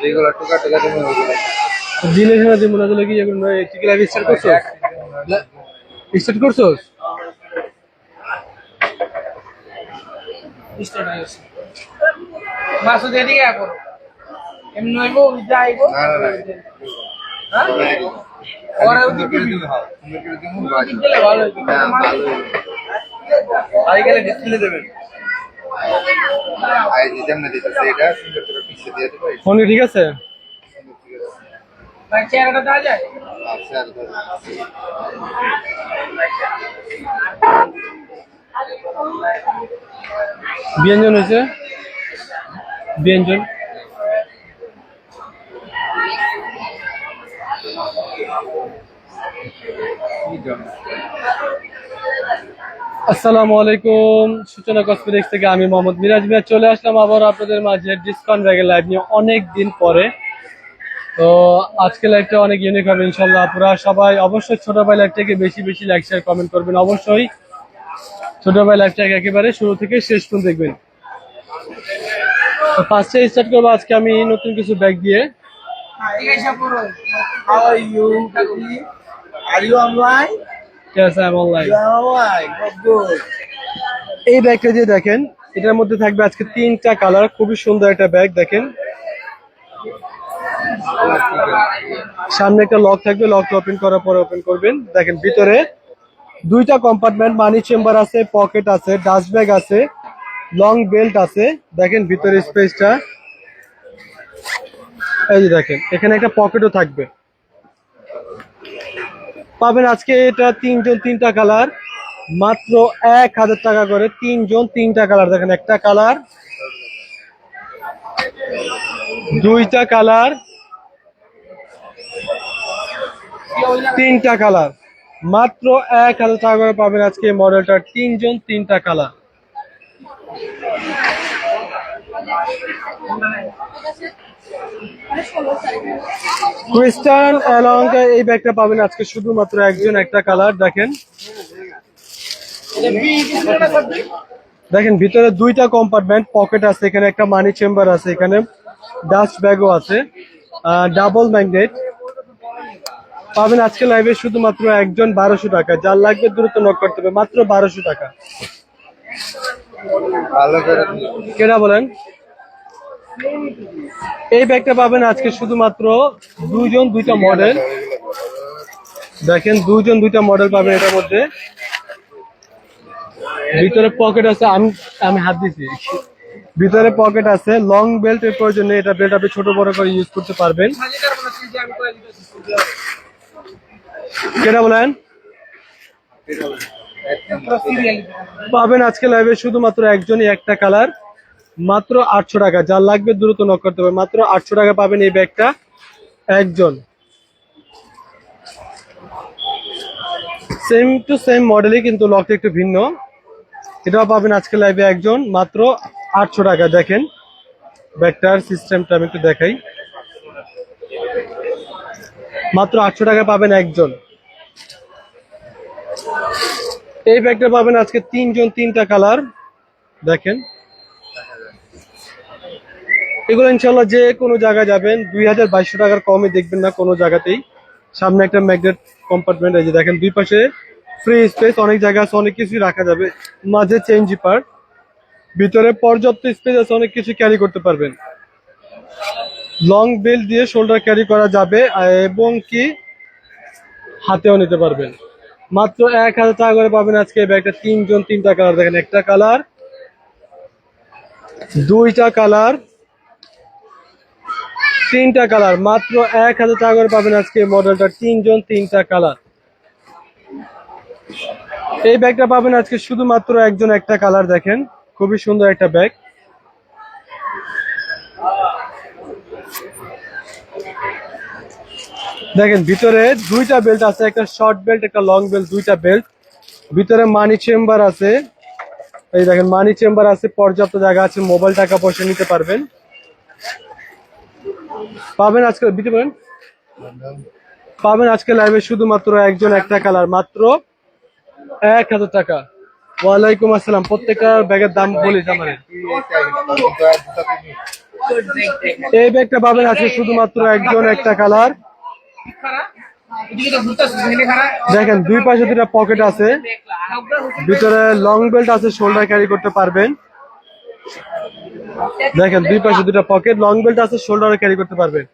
যেগুলো টুকা টুকা তুমি ওগুলো জিনিস না দিব না দিলে কি নয় ঠিক লাইভ স্টার্ট করছ? স্টার্ট করছ? মাসুদ এদিকে আয় করো এমনি হইব যাইব না না না। হ্যাঁ? ওরা ভালো ভালো গেলে ডিসপ্লে দেবেন। আই যে যেমন দিতেছে এটা সুন্দর করে পিছিয়ে দিয়ে দেবো ফোন ঠিক আছে ভাই চেহারাটা দেওয়া যায় আচ্ছা আর দাও। ব্যঞ্জন হয়েছে ব্যঞ্জন কি জন্য আসসালামু আলাইকুম। সূচনা কসমেটিক্স থেকে আমি মোহাম্মদ মিরাজ মিয়া চলে আসলাম আবার আপনাদের মাঝে ডিসকাউন্ট ব্যাগের লাইভ নিয়ে অনেক দিন পরে। তো আজকে লাইভটা অনেক ইউনিক হবে ইনশাল্লাহ আপনারা সবাই অবশ্যই ছোট ভাই লাইভটাকে বেশি বেশি লাইক শেয়ার কমেন্ট করবেন। অবশ্যই ছোট ভাই লাইভটাকে একেবারে শুরু থেকে শেষ পর্যন্ত দেখবেন। তো ফার্স্টে স্টার্ট করব আজকে আমি নতুন কিছু ব্যাগ দিয়ে। অনলাইন ইউ আর এই ব্যাগটা যে দেখেন এটার মধ্যে থাকবে আজকে তিনটা কালার খুবই সুন্দর একটা ব্যাগ দেখেন। সামনে একটা লক থাকবে লকটা ওপেন করার পরে ওপেন করবেন। দেখেন ভিতরে দুইটা কম্পার্টমেন্ট মানি চেম্বার আছে পকেট আছে ডাস্ট ব্যাগ আছে লং বেল্ট আছে। দেখেন ভিতরে স্পেসটা এই যে দেখেন এখানে একটা পকেটও থাকবে। পাবেন আজকে এটা তিনজন তিনটা কালার। মাত্র এক হাজার টাকা করে তিনজন তিনটা কালার। দেখেন একটা কালার, দুইটা কালার, তিনটা কালার। মাত্র এক হাজার টাকা করে পাবেন আজকে মডেলটা তিনজন তিনটা কালার। ক্রিস্টান অ্যালঙ্কা এই ব্যাগটা পাবেন আজকে শুধুমাত্র একজন একটা কালার দেখেন। দেখেন ভিতরে দুইটা কম্পার্টমেন্ট পকেট আছে এখানে একটা মানি চেম্বার আছে এখানে ডাস্ট ব্যাগও আছে ডাবল ম্যাগনেট পাবেন আজকে লাইভে শুধুমাত্র একজন বারোশো টাকা। যার লাগবে দ্রুত নক করতে হবে মাত্র বারোশো টাকা। কেনা বলেন? এই ব্যাগটা পাবেন আজকে শুধুমাত্র দুইজন, দুইটা মডেল দেখেন, দুইজন, দুইটা মডেল পাবেন এটার মধ্যে। ভিতরে পকেট আছে, আমি আমি হাত দিছি। ভিতরে পকেট আছে লং বেল্ট এর প্রয়োজনে এটা বেল্ট আপনি ছোট, বড় করে ইউজ করতে পারবেন। কেনা বলেন? পাবেন আজকে লাইভে শুধুমাত্র একজনই, একটা কালার মাত্র আটশো টাকা। যা লাগবে দ্রুত নক করতে হবে মাত্র আটশো টাকা পাবেন এই ব্যাগটা একজন। সেম টু সেম মডেলই কিন্তু লকটা একটু ভিন্ন। এটাও পাবেন আজকে লাইভে একজন। মাত্র আটশো টাকা। দেখেন, ব্যাগটার সিস্টেমটা আমি একটু দেখাই। মাত্র আটশো টাকা পাবেন একজন। এই ব্যাগটা পাবেন আজকে তিনজন তিনটা কালার দেখেন এগুলো ইনশাল্লাহ যে কোনো জায়গায় যাবেন। দুই হাজার বাইশশো টাকার কমে দেখবেন না কোনো জায়গাতেই। সামনে একটা ম্যাগনেট কম্পার্টমেন্ট আছে দেখেন, দুই পাশে ফ্রি স্পেস অনেক জায়গা আছে, অনেক কিছুই রাখা যাবে। মাঝে চেঞ্জ জিপার ভিতরে পর্যাপ্ত স্পেস আছে, অনেক কিছু ক্যারি করতে পারবেন। লং বেল্ট দিয়ে শোল্ডার ক্যারি করা যাবে, এবং কি হাতেও নিতে পারবেন। মাত্র এক হাজার টাকা করে পাবেন আজকে ব্যাগটা। তিনজন তিনটা কালার দেখেন, একটা কালার দুইটা কালার তিনটা কালার, মাত্র এক হাজার টাকা করে পাবেন আজকে মডেলটা তিনজন তিনটা কালার। এই ব্যাগটা পাবেন আজকে শুধুমাত্র একজন একটা কালার দেখেন, খুবই সুন্দর একটা ব্যাগ। দেখেন, ভিতরে দুইটা বেল্ট আছে, একটা শর্ট বেল্ট একটা লং বেল্ট দুইটা বেল্ট ভিতরে মানি চেম্বার আছে। এই দেখেন মানি চেম্বার আছে, পর্যাপ্ত জায়গা আছে মোবাইল টাকা পয়সা নিতে পারবেন। পাবেন আজকে দিতে পারেন পাবেন আজকে লাইভে শুধুমাত্র একজন, একটা কালার মাত্র এক হাজার টাকা। ওয়ালাইকুম আসসালাম, প্রত্যেকটা ব্যাগের দাম বলি আমার এই ব্যাগটা পাবেন আছে শুধুমাত্র একজন, একটা কালার দেখেন, দুই পাশে দুটা পকেট আছে। ভিতরে লং বেল্ট আছে শোল্ডার ক্যারি করতে পারবেন। দেখেন দুই পাশে দুটা পকেট লং বেল্ট আছে শোল্ডারে ক্যারি করতে পারবেন।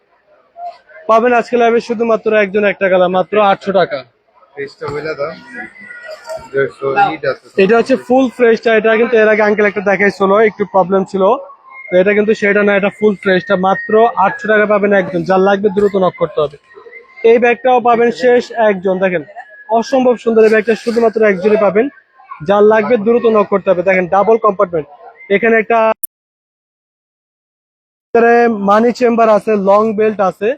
পাবেন আজকে লাইভে শুধুমাত্র একজন একটা কালার মাত্র আটশো টাকা। এটা হচ্ছে ফুল ফ্রেশটা এটা কিন্তু এর আগে আঙ্কেল একটা দেখাইছিল একটু প্রবলেম ছিল। তো এটা কিন্তু সেটা না এটা ফুল ফ্রেশটা মাত্র আটশো টাকা পাবেন একজন যার লাগবে দ্রুত নক করতে হবে। এই ব্যাগটাও পাবেন শেষ একজন দেখেন অসম্ভব সুন্দর এই ব্যাগটা শুধুমাত্র একজনই পাবেন যার লাগবে দ্রুত নক করতে হবে। দেখেন ডাবল কম্পার্টমেন্ট এখানে একটা মানি চেম্বার আছে লং বেল্ট আছে।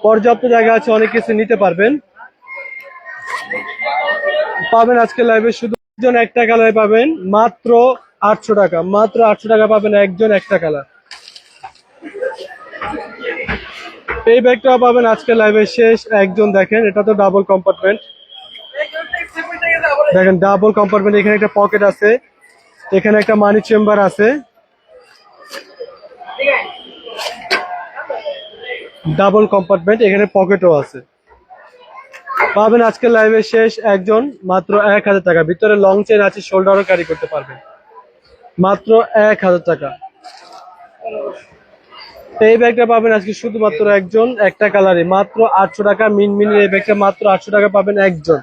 পর্যাপ্ত জায়গা আছে, অনেক কিছু নিতে পারবেন। পাবেন আজকে লাইভে শুধু একজন একটা কালার পাবেন, মাত্র আটশো টাকা। মাত্র আটশো টাকা পাবেন একজন একটা কালার এই ব্যাগটাও পাবেন আজকে লাইভে শেষ। একজন দেখেন, এটা তো ডাবল কম্পার্টমেন্ট দেখেন ডাবল কম্পার্টমেন্ট এখানে একটা পকেট আছে। এখানে একটা মানি চেম্বার আছে। ডাবল কম্পার্টমেন্ট, এখানে পকেটও আছে। পাবেন আজকে লাইভে শেষ একজন, মাত্র এক হাজার টাকা। ভিতরে লং চেন আছে শোল্ডারও ক্যারি করতে পারবেন। মাত্র এক হাজার টাকা। এই ব্যাগটা পাবেন আজকে শুধুমাত্র একজন, একটা কালারে মাত্র আটশো টাকা মিন মিনের এই ব্যাগটা মাত্র আটশো টাকা পাবেন একজন।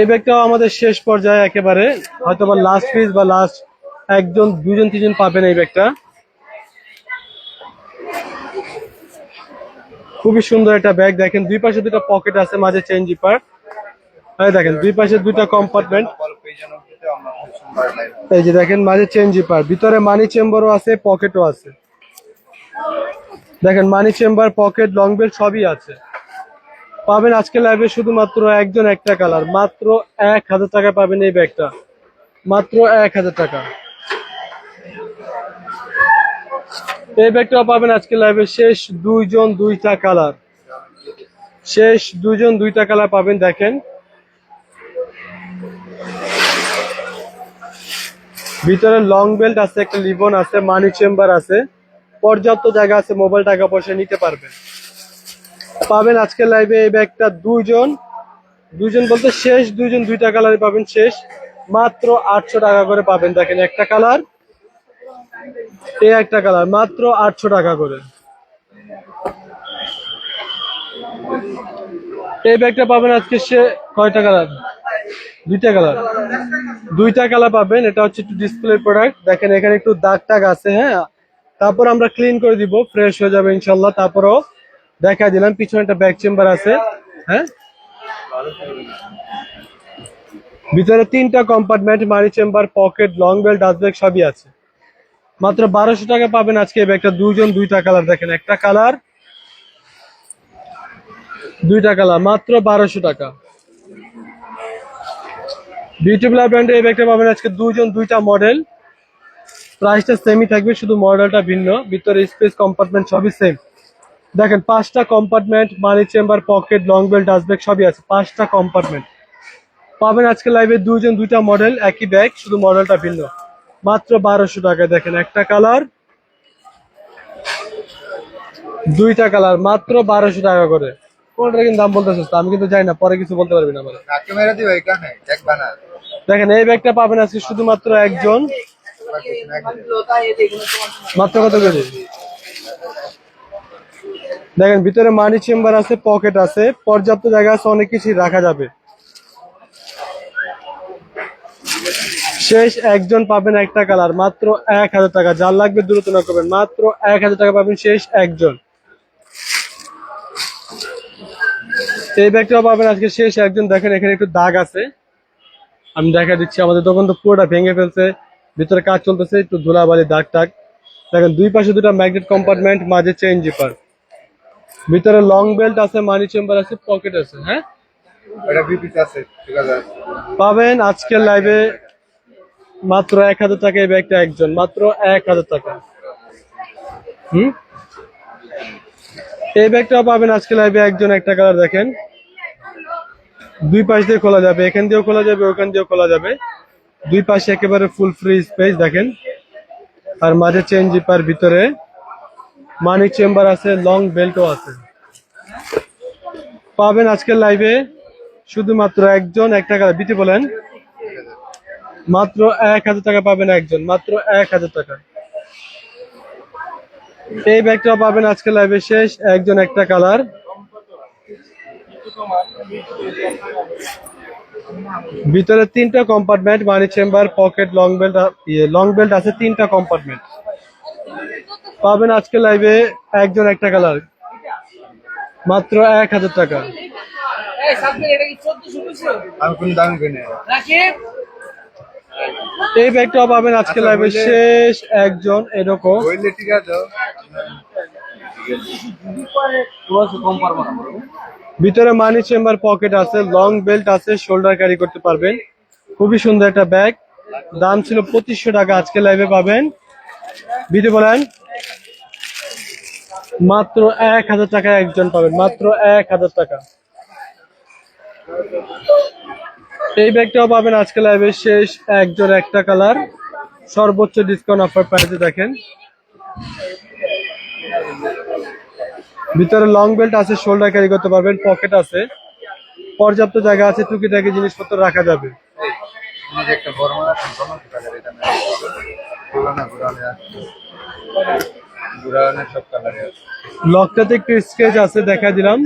এই ব্যাগটাও আমাদের শেষ পর্যায়ে একেবারে হয়তো বা লাস্ট পিস বা লাস্ট একজন দুজন তিনজন পাবেন এই ব্যাগটা। খুবই সুন্দর একটা ব্যাগ দেখেন, দুই পাশে দুটো পকেট আছে, মাঝে চেন জিপার এই দেখেন, দুই পাশে দুইটা কম্পার্টমেন্ট এই যে দেখেন, মাঝে চেন জিপার ভিতরে মানি চেম্বারও আছে পকেটও আছে। দেখেন money chamber pocket long belt সবই আছে। পাবেন আজকে লাইভে শুধুমাত্র একজন একটা কালার মাত্র এক হাজার টাকা পাবেন এই ব্যাগটা মাত্র এক হাজার টাকা। এই ব্যাগটাও পাবেন আজকে লাইভে শেষ দুইজন দুইটা কালার শেষ দুইজন দুইটা কালার পাবেন, দেখেন। ভিতরে লং বেল্ট আছে, একটা লিবন আছে মানি চেম্বার আছে। পর্যাপ্ত জায়গা আছে মোবাইল টাকা পয়সা নিতে পারবেন। পাবেন আজকে লাইভে এই ব্যাগটা দুইজন। দুইজন বলতে শেষ দুইজন দুইটা কালারে পাবেন, শেষ। মাত্র আটশো টাকা করে পাবেন, দেখেন একটা কালার এই একটা কালার, মাত্র আটশো টাকা করে। এই ব্যাগটা পাবেন আজকে সে কয়টা কালার? দুইটা কালার। দুইটা কালার পাবেন, এটা হচ্ছে একটু ডিসপ্লে প্রোডাক্ট দেখেন, এখানে একটু দাগ টাগ আছে হ্যাঁ। তারপর আমরা ক্লিন করে দিব ফ্রেশ হয়ে যাবে ইনশাল্লাহ তারপরও দেখা দিলাম, পিছনে একটা ব্যাক চেম্বার আছে হ্যাঁ। ভিতরে তিনটা compartment money chamber pocket long belt dust bag সবই আছে। মাত্র বারোশো টাকা পাবেন আজকে ব্যাগটা। দুইজন দুইটা কালার দেখেন, একটা কালার, দুইটা কালার, মাত্র বারোশো টাকা। বিউটি ব্লার ব্র্যান্ডে এই ব্যাগটা পাবেন আজকে দুইজন দুইটা মডেল প্রাইসটা সেমই থাকবে, শুধু মডেলটা ভিন্ন, ভিতরে স্পেস কম্পার্টমেন্ট সবই সেম দেখেন, পাঁচটা compartment money chamber pocket long belt dust bag সবই আছে, পাঁচটা কম্পার্টমেন্ট পাবেন আজকে লাইভে দুইজন দুইটা মডেল একই ব্যাগ শুধু মডেলটা ভিন্ন। মাত্র বারোশো টাকা। দেখেন একটা কালার দুইটা কালার মাত্র বারোশো টাকা করে। কোনটা কিন্তু দাম বলতেছিস আমি কিন্তু জানি না পরে কিছু বলতে পারবি না আমার। দেখেন এই ব্যাগটা পাবেন আজকে শুধুমাত্র একজন। মাত্র কত করে? দেখেন ভিতরে মানি চেম্বার আছে পকেট আছে পর্যাপ্ত জায়গা আছে অনেক কিছু রাখা যাবে। শেষ একজন পাবেন একটা কালার মাত্র এক হাজার টাকা। যার লাগবে দ্রুত না করবেন মাত্র এক হাজার টাকা পাবেন শেষ একজন। এই ব্যাগটাও পাবেন আজকে শেষ একজন। দেখেন এখানে একটু দাগ আছে। আমি দেখা দিচ্ছি আমাদের দোকান তো পুরোটা ভেঙে ফেলছে ভিতরে কাজ চলতেছে একটু ধুলাবালি দাগ টাগ দেখেন দুই পাশে দুটো ম্যাগনেট কম্পার্টমেন্ট মাঝে চেইন জিপার ভিতরে লং বেল্ট আছে মানি চেম্বার আছে পকেট আছে হ্যাঁ? পাবেন আজকের লাইভে মাত্র এক হাজার টাকা এই ব্যাগটা একজন, মাত্র এক হাজার টাকা। হুম? এই ব্যাগটাও পাবেন আজকে লাইভে একজন, একটা কালার দেখেন। দুই পাশ দিয়ে খোলা যাবে, এখান দিয়েও খোলা যাবে, ওখান দিয়েও খোলা যাবে। দুই পাশে একেবারে ফুল ফ্রি স্পেস দেখেন। আর মাঝে চেন জিপার ভিতরে মানি চেম্বার আছে লং বেল্টও আছে। পাবেন আজকের লাইভে শুধুমাত্র একজন, একটা কালার দিতে বলেন মাত্র এক হাজার টাকা পাবেন একজন মাত্র এক হাজার টাকা। এই ব্যাগটা পাবেন আজকে লাইভে শেষ একজন একটা কালার ভিতরে তিনটা compartment money chamber pocket long belt long belt আছে তিনটা কম্পার্টমেন্ট পাবেন আজকে লাইভে একজন একটা কালার মাত্র এক হাজার টাকা। এই সামনে এটা কি 1400 বুঝছ আমি কোনো দামি কিনে এই ব্যাগটাও পাবেন আজকে আচ্ছা, লাইভে শেষ একজন এরকম। ঠিক আছে। ভিতরে মানি চেম্বার পকেট আছে লং বেল্ট আছে শোল্ডার ক্যারি করতে পারবেন। খুবই সুন্দর একটা ব্যাগ দাম ছিল পঁচিশশো টাকা আজকে লাইভে পাবেন। বিধি বলেন মাত্র এক হাজার টাকা একজন পাবেন মাত্র এক হাজার টাকা। এই ব্যাগটাও পাবেন আজকে লাইভে শেষ একজন একটা কালার সর্বোচ্চ ডিসকাউন্ট অফার প্রাইসে দেখেন। ভিতরে লং বেল্ট আছে শোল্ডার ক্যারি করতে পারবেন পকেট আছে। পর্যাপ্ত জায়গা আছে, টুকিটাকি জিনিসপত্র রাখা যাবে। লকটাতে একটু স্কেচ আছে দেখা দিলাম।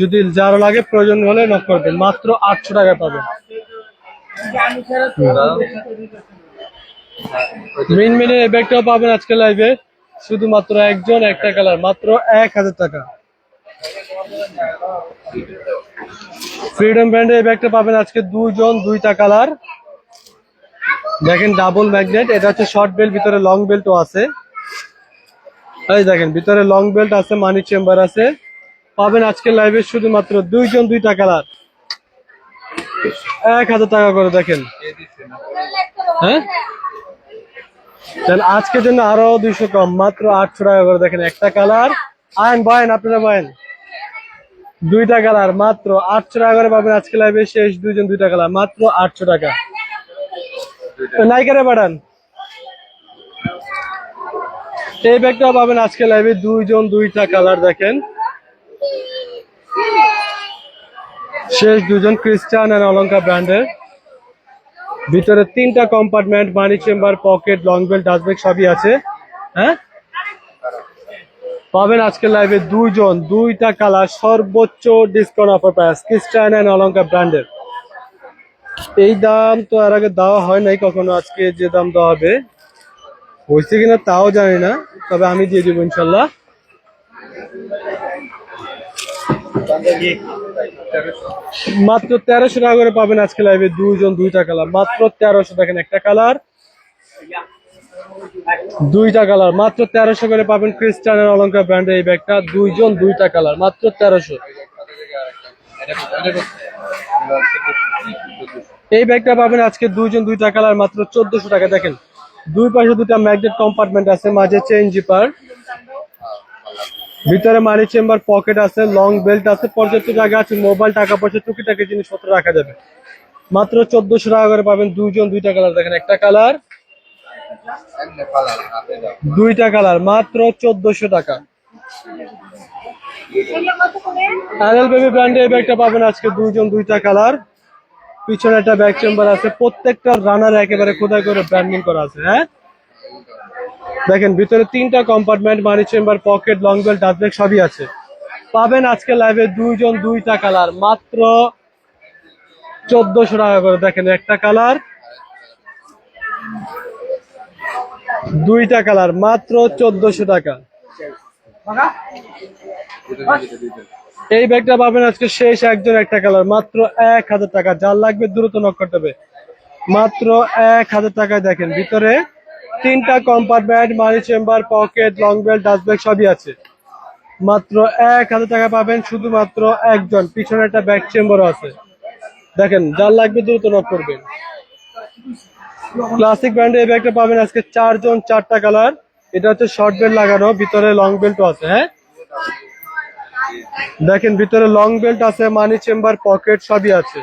যদি যার লাগে, প্রয়োজন হলে নক করবেন মাত্র আটশো টাকা পাবেন। মেনে এই ব্যাগটাও পাবেন আজকে লাইভে শুধুমাত্র একজন, একটা কালার মাত্র এক হাজার টাকা। ফ্রিডম ব্র্যান্ডের এই ব্যাগটা পাবেন আজকে দুজন দুইটা কালার দেখেন ডাবল ম্যাগনেট এটা হচ্ছে শর্ট বেল্ট ভিতরে লং বেল্টও আছে। এই দেখেন, ভিতরে লং বেল্ট আছে মানি চেম্বার আছে। পাবেন আজকে লাইভে শুধুমাত্র দুইজন, দুইটা কালার এক হাজার টাকা করে দেখেন। হ্যাঁ? আজকের জন্য আরও দুইশো কম, মাত্র আটশো টাকা করে দেখেন একটা কালার। আইন বয়েন, আপনারা বয়েন। দুইটা কালার, মাত্র আটশো টাকা করে পাবেন আজকে লাইভে শেষ দুইজন দুইটা কালার, মাত্র আটশো টাকা। নাইকারে পাঠান। এই ব্যাগটা পাবেন আজকে লাইভে দুইজন দুইটা কালার দেখেন। শেষ দুজন ক্রিস্টান এন্ড অলঙ্কা ব্র্যান্ডের ভিতরে তিনটা compartment money chamber pocket long belt dust bag সবই আছে। হ্যাঁ? পাবেন আজকে লাইভে দুইজন। দুইটা কালার সর্বোচ্চ ডিসকাউন্ট অফার প্রাইস ক্রিস্টান এন্ড অলঙ্কা ব্র্যান্ডের এই দাম তো আর আগে দেওয়া হয় নাই কখনো, আজকে যে দাম দেওয়া হবে। হয়েছে কিনা তাও জানি না, তবে আমি দিয়ে দেবো ইনশাল্লাহ। মাত্র তেরোশো টাকা করে পাবেন আজকে লাইভে দুইজন, দুইটা কালার মাত্র তেরোশো, দেখেন একটা কালার দুইটা কালার মাত্র তেরোশো করে পাবেন ক্রিস্টানের অলঙ্কার ব্র্যান্ডের এই ব্যাগটা দুইজন, দুইটা কালার মাত্র তেরোশো। এই ব্যাগটা পাবেন আজকে দুইজন, দুইটা কালার মাত্র চোদ্দশো টাকা, দেখেন। দুই পাশে দুটা ম্যাগনেট কম্পার্টমেন্ট আছে, মাঝে চেইন জিপার ভিতরে মানি চেম্বার, পকেট আছে লং বেল্ট আছে, পর্যাপ্ত জায়গা আছে মোবাইল টাকা পয়সা, টুকিটাকি জিনিসপত্র রাখা যাবে। মাত্র চোদ্দশো টাকা করে পাবেন দুইজন, দুইটা কালার দেখেন একটা কালার দুইটা কালার মাত্র চোদ্দশো টাকা। বেবি ব্যাগটা পাবেন আজকে দুইটা কালার পিছনে একটা ব্যাগ চেম্বার আছে, প্রত্যেকটা রানার একেবারে খোদাই করে ব্র্যান্ডিং করা আছে হ্যাঁ? দেখেন, ভিতরে তিনটা compartment money chamber pocket long belt dust bag সবই আছে। পাবেন আজকে লাইভে দুইজন, দুইটা কালার মাত্র চোদ্দশো টাকা করে। দেখেন, একটা কালার দুইটা কালার মাত্র চোদ্দশো টাকা। এই ব্যাগটা পাবেন আজকে শেষ একজন একটা কালার মাত্র এক হাজার টাকা। যার লাগবে দ্রুত নক করতে হবে। মাত্র এক হাজার টাকায় দেখেন, ভিতরে তিনটা compartment money chamber pocket long belt dust bag সবই আছে। মাত্র এক হাজার টাকা পাবেন, শুধুমাত্র একজন। পিছনে একটা ব্যাগ চেম্বারও আছে। দেখেন, যার লাগবে দ্রুত নক করবেন। ক্লাসিক ব্র্যান্ডের এই ব্যাগটা পাবেন আজকে চারজন, চারটা কালার এটা হচ্ছে শর্ট বেল্ট লাগানো, ভিতরে লং বেল্টও আছে হ্যাঁ? দেখেন, ভিতরে লং বেল্ট আছে মানি চেম্বার পকেট সবই আছে।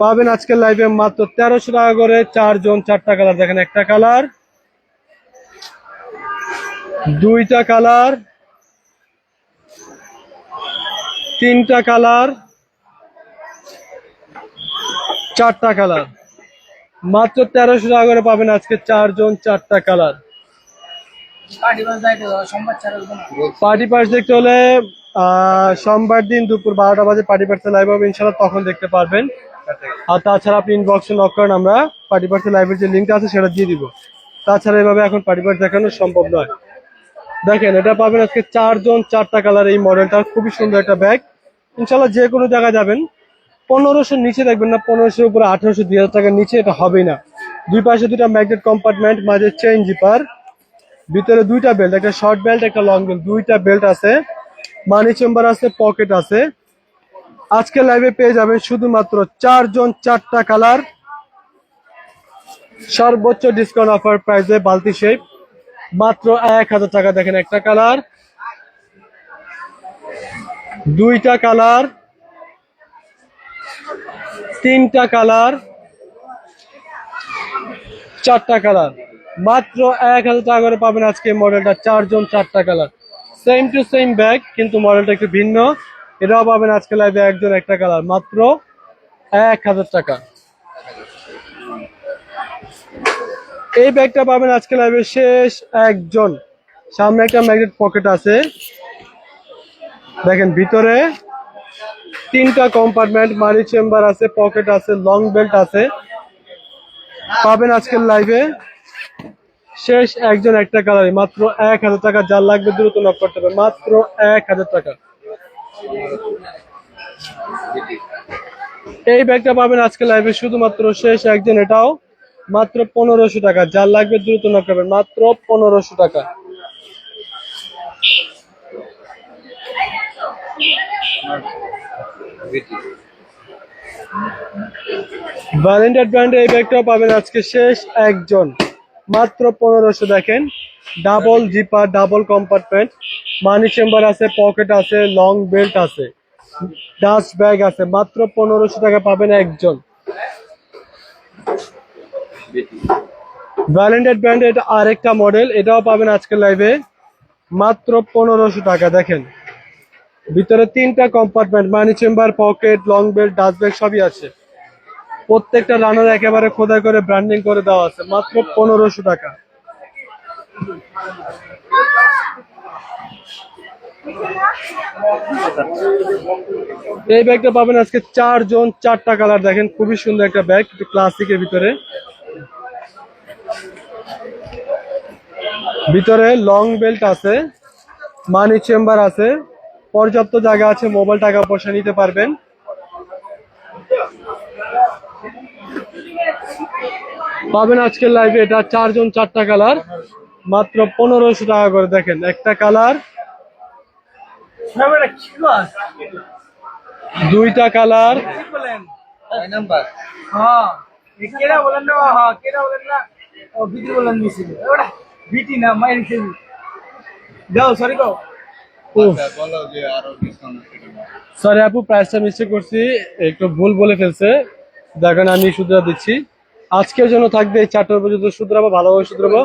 পাবেন আজকের লাইভে মাত্র তেরোশো টাকা করে চারজন চারটা কালার দেখেন একটা কালার দুইটা কালার তিনটা কালার চারটা কালার মাত্র তেরোশো টাকা করে পাবেন আজকে চারজন চারটা কালার পার্টি পার্স দেখতে হলে আহ, সোমবার দিন দুপুর বারোটা বাজে পার্টি পার্সে লাইভ হবে ইনশাল্লাহ তখন দেখতে পারবেন। আর তাছাড়া আপনি ইনবক্সে নক করেন, আমরা পার্টি পার্সে লাইভের যে লিঙ্কটা আছে সেটা দিয়ে দিব। তাছাড়া এভাবে এখন পার্টি পার্স দেখানো সম্ভব নয়। দেখেন, এটা পাবেন আজকে চারজন চারটা কালার এই মডেলটা খুবই সুন্দর একটা ব্যাগ ইনশাল্লাহ যে কোনো জায়গায় যাবেন। পনেরোশোর নিচে দেখবেন না, পনেরোশোর উপরে আঠারোশো, দুই হাজার টাকার নিচে এটা হবেই না। দুই পাশে দুটা ম্যাগনেট কম্পার্টমেন্ট মাঝে চেইন জিপার ভিতরে দুইটা বেল্ট একটা শর্ট বেল্ট একটা লং বেল্ট দুইটা বেল্ট আছে। মানি চেম্বার আছে পকেট আছে। আজকে লাইভে পেয়ে যাবেন শুধুমাত্র চারজন, চারটা কালার সর্বোচ্চ ডিসকাউন্ট অফার প্রাইসে বালতি শেপ মাত্র এক হাজার টাকা দেখেন একটা কালার দুইটা কালার তিনটা কালার চারটা কালার মাত্র এক হাজার টাকা করে পাবেন আজকে মডেলটা চারজন, চারটা colour same to same bag কিন্তু মডেলটা একটু ভিন্ন। এটাও পাবেন আজকে লাইভে একজন একটা কালার মাত্র এক হাজার টাকা। এই ব্যাগটা পাবেন আজকে লাইভে শেষ একজন। সামনে একটা ম্যাগনেট পকেট আছে। দেখেন, ভিতরে তিনটা কম্পার্টমেন্ট মানি চেম্বার আছে পকেট আছে লং বেল্ট আছে। পাবেন আজকের লাইভে শেষ একজন একটা কালারে মাত্র এক হাজার টাকা, যার লাগবে দ্রুত নক করতে হবে। মাত্র এক হাজার টাকা। এই ব্যাগটা পাবেন আজকে লাইভে শুধুমাত্র শেষ একজন এটাও মাত্র পনেরোশো টাকা। যার লাগবে দ্রুত করবেন, মাত্র পনেরোশো টাকা। ভ্যালেন্টাইন ব্র্যান্ডের এই ব্যাগটাও পাবেন আজকে শেষ একজন। মাত্র পনেরোশো দেখেন double zipper double compartment money chamber আছে, পকেট আছে লং বেল্ট আছে ডাস্ট ব্যাগ আছে, মাত্র পনেরোশো টাকা পাবেন একজন। ভ্যালেন্টাইন ব্র্যান্ডের এটা আরেকটা মডেল এটাও পাবেন আজকের লাইভে মাত্র পনেরোশো টাকা, দেখেন। ভিতরে তিনটা compartment money chamber pocket long belt dust bag সবই আছে। প্রত্যেকটা রানার একেবারে খোদাই করে ব্র্যান্ডিং করে দেওয়া আছে, মাত্র পনেরোশো টাকা। এই ব্যাগটা পাবেন আজকে চারজন, চারটা কালার দেখেন, খুবই সুন্দর একটা ব্যাগ, একটু ক্লাসিকের ভিতরে। ভিতরে লং বেল্ট আছে মানি চেম্বার আছে, পর্যাপ্ত জায়গা আছে মোবাইল টাকা পয়সা নিতে পারবেন। পাবেন আজকের লাইভে এটা চারজন, চারটা কালার, মাত্র পনেরোশো টাকা করে দেখেন, একটা কালার দুইটা কালার। কি বলেন? ছয় নাম্বার? এ কেডা বলেন না? হ্যাঁ কেডা বলেন না? ও বিটি বলেন মিছিল। বিটি না মাইর খেলি যাও সরি গো বলো যে আরও ডিসকাউন্ট সরি আপু প্রাইসটা মিস্টেক করছি একটু ভুল বলে ফেলছে। দেখেন আমি শুধরা দিচ্ছি। আজকের জন্য থাকবে এই চারটার পর্যন্ত শুধরাবো ভালোভাবে শুধরাবো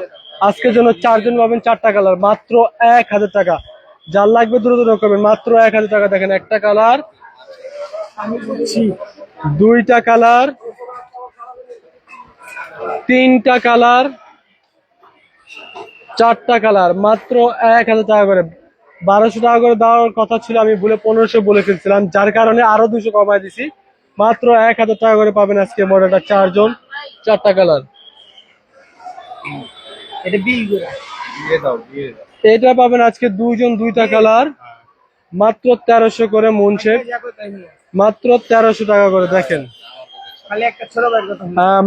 আজকের জন্য চারজন পাবেন চারটা কালার মাত্র এক হাজার টাকা। যার লাগবে দ্রুত নোট করবেন। মাত্র এক হাজার টাকা দেখেন একটা কালার আমি বলছি দুইটা কালার তিনটা কালার চারটা কালার মাত্র এক হাজার টাকা করে। বারোশো টাকা করে দেওয়ার কথা ছিল আমি ভুলে পনেরোশো বলে ফেলছিলাম যার কারণে আরও দুশো কমায় দিছি। মাত্র এক হাজার টাকা করে পাবেন আজকে মডেলটা চারজন চারটা কালার। এটা বি করে দিয়ে দাও দিয়ে দাও। এটা পাবেন আজকে দুইজন দুইটা কালার। মাত্র তেরোশো করে মন শেপ মাত্র তেরোশো টাকা করে দেখেন।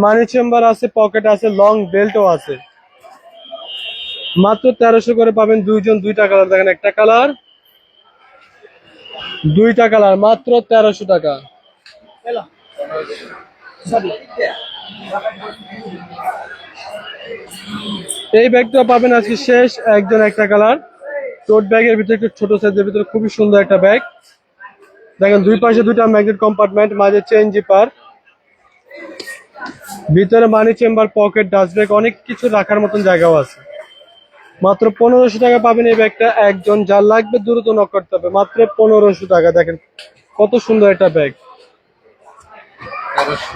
মানি চেম্বার আছে পকেট আছে লং বেল্টও আছে। মাত্র তেরোশো করে পাবেন দুইজন দুইটা কালার দেখেন একটা কালার দুইটা কালার মাত্র তেরোশো টাকা। সরি এই ব্যাগটা পাবেন আজকে শেষ একজন একটা কালার। টোট ব্যাগের ভিতরে একটু ছোট সাইজের ভিতরে খুবই সুন্দর একটা ব্যাগ। দেখেন, দুই পাশে দুইটা ম্যাগনেট কম্পার্টমেন্ট মাঝে চেন জিপার ভিতরে মানি চেম্বার পকেট ডাস্টব্যাগ অনেক কিছু রাখার মতন জায়গাও আছে। মাত্র পনেরোশো টাকা পাবেন এই ব্যাগটা একজন যার লাগবে দ্রুত নক করতে হবে। মাত্র পনেরোশো টাকা, দেখেন, কত সুন্দর একটা ব্যাগ।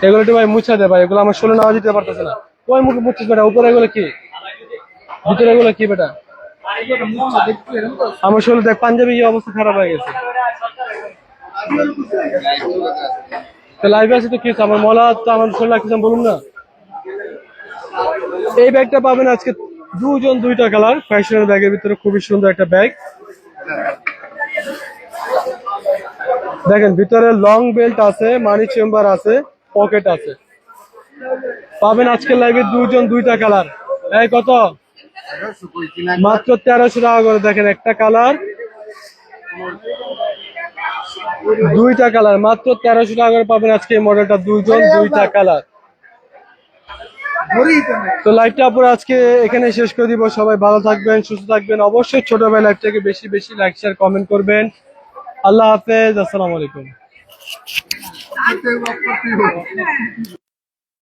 এগুলো ভাই মুছা দে ভাই, এগুলো আমার শোলে নেওয়া দিতে পারতেছে না। ওই মুখে মুছিস উপরে এগুলো কি? ভিতরে এগুলো কি বেটা? আমার শোলে দেখ, পাঞ্জাবি অবস্থা খারাপ হয়ে গেছে। লাইভে আছে তো কি আমার মলা তো আমার শোলে লাগতেছে বলুন না। এই ব্যাগটা পাবেন আজকে দুজন, দুইটা কালার ফ্যাশনের ব্যাগের ভিতরে খুবই সুন্দর একটা ব্যাগ। দেখেন, ভিতরে লং বেল্ট আছে মানি চেম্বার আছে পকেট আছে। পাবেন আজকের লাইভে দুজন, দুইটা কালার এই কত? মাত্র তেরোশো টাকা করে দেখেন একটা কালার। দুইটা কালার, মাত্র তেরোশো টাকা করে পাবেন আজকে এই মডেলটা দুইজন, দুইটা কালার। তো লাইভটা পুরো আজকে এখানে শেষ করে দিব। সবাই ভালো থাকবেন, সুস্থ থাকবেন। অবশ্যই ছোট ভাই লাইভটাকে বেশি বেশি লাইক শেয়ার কমেন্ট করবেন। আল্লাহ হাফেজ, আসসালামু আলাইকুম।